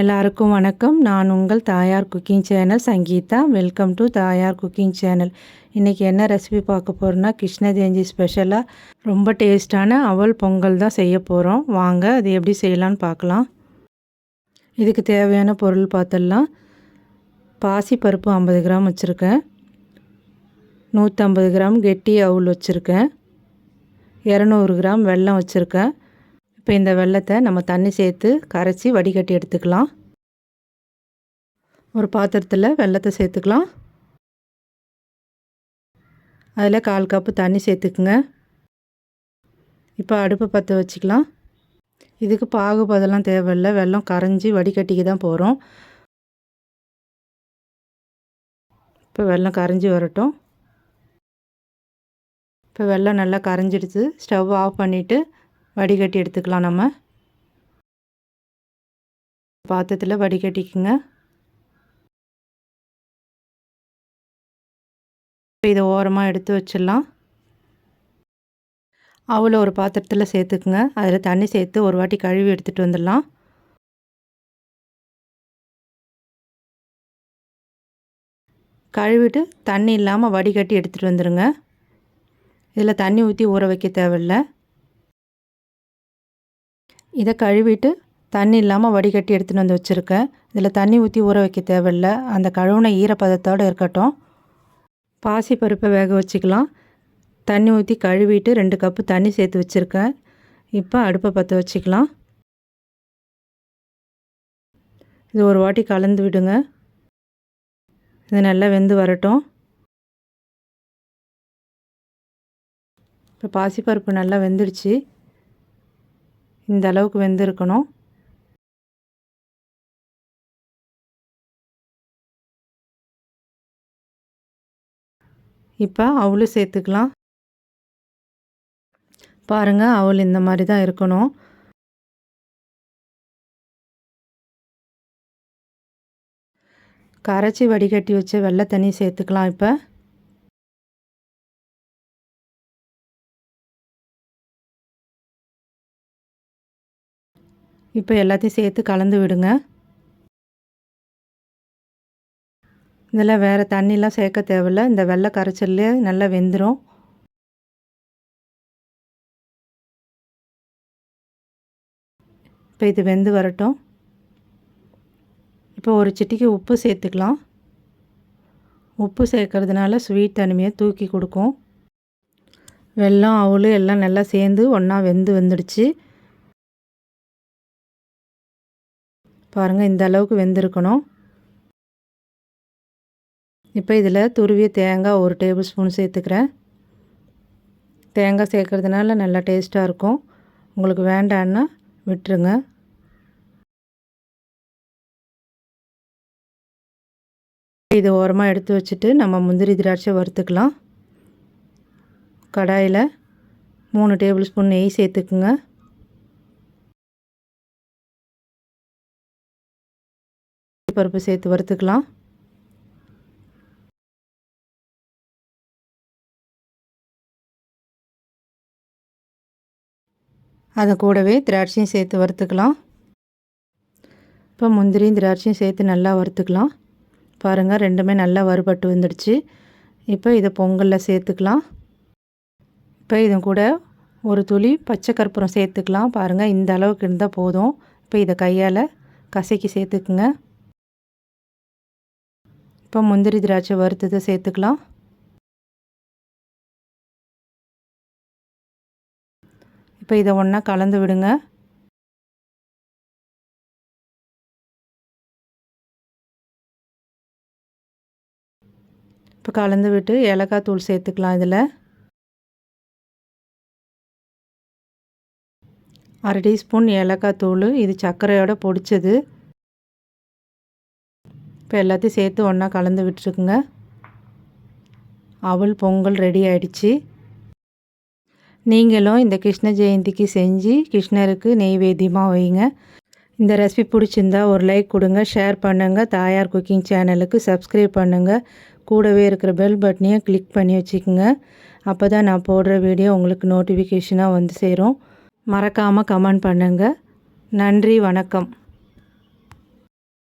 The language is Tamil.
எல்லாருக்கும் வணக்கம். நான் உங்கள் Thayar cooking channel Sangeetha. Welcome to Thayar cooking channel. இன்றைக்கி என்ன ரெசிபி பார்க்க போகிறோன்னா கிருஷ்ண ஜெயந்தி ஸ்பெஷலாக ரொம்ப டேஸ்டான அவல் பொங்கல் தான் செய்ய போகிறோம் வாங்க அது எப்படி செய்யலான்னு பார்க்கலாம். இதுக்கு தேவையான பொருள் பார்த்துடலாம். பாசி பருப்பு ஐம்பது கிராம் வச்சுருக்கேன். நூற்றம்பது கிராம் கெட்டி அவுள் வச்சுருக்கேன். இரநூறு கிராம் வெல்லம் வச்சுருக்கேன். இப்போ இந்த வெள்ளத்தை நம்ம தண்ணி சேர்த்து கரைச்சி வடிகட்டி எடுத்துக்கலாம். ஒரு பாத்திரத்தில் வெள்ளத்தை சேர்த்துக்கலாம். அதில் கால் கப்பு தண்ணி சேர்த்துக்குங்க. இப்போ அடுப்பை பற்ற வச்சுக்கலாம். இதுக்கு பாகுபதெல்லாம் தேவையில்லை. வெள்ளம் கரைஞ்சி வடிகட்டிக்கு தான் போகிறோம் இப்போ வெள்ளம் கரைஞ்சி வரட்டும். இப்போ வெள்ளம் நல்லா கரைஞ்சிடுச்சு. ஸ்டவ் ஆஃப் பண்ணிவிட்டு வடிகட்டி எடுத்துக்கலாம் நம்ம. பாத்திரத்தில் வடிகட்டிக்குங்க. இதை ஓரமாக எடுத்து வச்சிடலாம். அவ்வளோ ஒரு பாத்திரத்தில் சேர்த்துக்குங்க. அதில் தண்ணி சேர்த்து ஒரு வாட்டி கழுவி எடுத்துகிட்டு வந்துடலாம். கழுவிட்டு தண்ணி இல்லாமல் வடிகட்டி எடுத்துகிட்டு வந்துடுங்க இதில் தண்ணி ஊற்றி ஊற வைக்க தேவையில்லை. இதை கழுவிட்டு தண்ணி இல்லாமல் வடிகட்டி எடுத்துகிட்டு வந்து வச்சுருக்கேன். இதில் தண்ணி ஊற்றி ஊற வைக்க தேவையில்ல. அந்த கழுவுன ஈரப்பதத்தோடு இருக்கட்டும். பாசி பருப்பை வேக வச்சுக்கலாம். தண்ணி ஊற்றி கழுவிட்டு ரெண்டு கப்பு தண்ணி சேர்த்து வச்சுருக்கேன். இப்போ அடுப்பை பற்ற வச்சுக்கலாம். இது ஒரு வாட்டி கலந்து விடுங்க. இது நல்லா வெந்து வரட்டும். இப்போ பாசிப்பருப்பு நல்லா வெந்துடுச்சு. இந்த அளவுக்கு வெந்திருக்கணும். இப்போ அவளும் சேர்த்துக்கலாம். பாருங்கள் அவள் இந்த மாதிரி தான் இருக்கணும். கரைச்சி வடிகட்டி வச்ச வெள்ளை தண்ணி சேர்த்துக்கலாம் இப்போ. இப்போ எல்லாத்தையும் சேர்த்து கலந்து விடுங்க. இதில் வேறு தண்ணிலாம் சேர்க்க தேவையில்ல. இந்த வெள்ளை கரைச்சல்லே நல்லா வெந்துடும் இப்போ இது வெந்து வரட்டும். இப்போ ஒரு சிட்டிக்கு உப்பு சேர்த்துக்கலாம். உப்பு சேர்க்கறதுனால ஸ்வீட் தனிமையை தூக்கி கொடுக்கும். வெல்லம் அவளு எல்லாம் நல்லா சேர்ந்து ஒன்றா வெந்து வந்துடுச்சு. பாருங்கள் இந்த அளவுக்கு வெந்திருக்கணும். இப்போ இதில் துருவிய தேங்காய் ஒரு டேபிள் ஸ்பூன் சேர்த்துக்கிறேன். தேங்காய் சேர்க்குறதுனால நல்லா டேஸ்ட்டாக இருக்கும். உங்களுக்கு வேண்டான்னா விட்டுருங்க. இது ஓரமாக எடுத்து வச்சுட்டு நம்ம முந்திரி திராட்சை வறுத்துக்கலாம். கடாயில் மூணு டேபிள் ஸ்பூன் நெய் சேர்த்துக்குங்க. பருப்பு சேர்த்து வறுத்துக்கலாம். அதை கூடவே திராட்சையும் சேர்த்து வறுத்துக்கலாம். இப்போ முந்திரியும் திராட்சையும் சேர்த்து நல்லா வறுத்துக்கலாம். பாருங்கள் ரெண்டுமே நல்லா வறுபட்டு வந்துடுச்சு. இப்போ இதை பொங்கலில் சேர்த்துக்கலாம். இப்போ இது கூட ஒரு துளி பச்சை கற்பூரம் சேர்த்துக்கலாம். பாருங்கள் இந்த அளவுக்கு இருந்தால் போதும். இப்போ இதை கையால் கசக்கி சேர்த்துக்குங்க. இப்போ முந்திரி திராட்சை வறுத்ததை சேர்த்துக்கலாம். இப்போ இதை ஒன்றா கலந்து விடுங்க. இப்போ கலந்து விட்டு ஏலக்காய் தூள் சேர்த்துக்கலாம் இதில். அரை டீஸ்பூன் ஏலக்காய் தூள் இது சர்க்கரையோட பொடிச்சது. இப்போ எல்லாத்தையும் சேர்த்து ஒன்றா கலந்து விட்டுருக்குங்க. அவள் பொங்கல் ரெடி ஆயிடுச்சு. நீங்களும் இந்த கிருஷ்ண ஜெயந்திக்கு செஞ்சு கிருஷ்ணருக்கு நெய்வேத்தியமாக வைங்க. இந்த ரெசிபி பிடிச்சிருந்தா ஒரு லைக் கொடுங்க ஷேர் பண்ணுங்கள் தாயார் குக்கிங் சேனலுக்கு சப்ஸ்கிரைப் பண்ணுங்கள் கூடவே இருக்கிற பெல் பட்டனையும் கிளிக் பண்ணி வச்சுக்கோங்க. அப்போ தான் நான் போடுற வீடியோ உங்களுக்கு நோட்டிஃபிகேஷனாக வந்து சேரும். மறக்காமல் கமெண்ட் பண்ணுங்கள் நன்றி வணக்கம்.